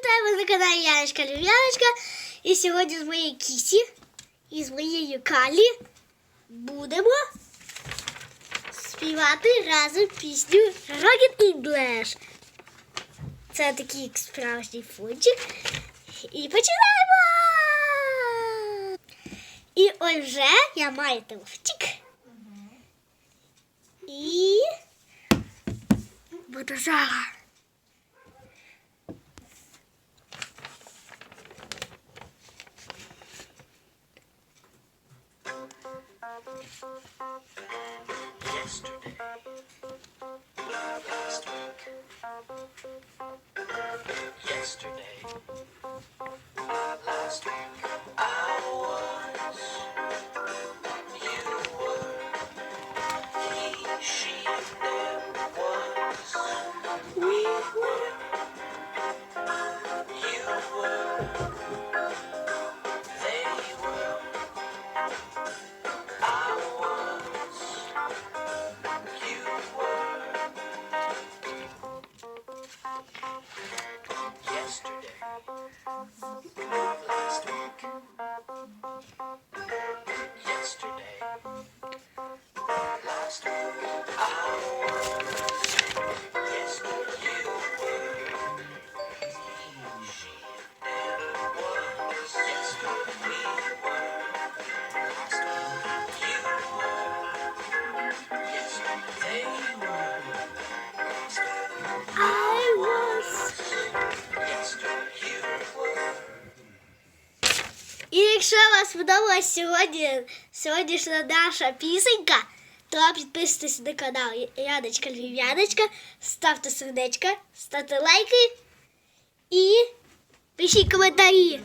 вітаю вас на каналі Яночка Львів'яночка. І сьогодні з моєю кісі і з моєю Калі будемо співати разом пісню Rocket English. Це такий як справжній фунчик. І починаємо! І ось вже я маю телефончик. І буду зараз. Yesterday, last week, yesterday, last week, I was, you were, he, she, was, we were, you were, Thank you. якщо вам сподобалась сьогодні сьогоднішня наша пісенька, то підписуйтесь на канал Яночка Львів'яночка, ставте сердечка, ставте лайки і пишіть коментарі.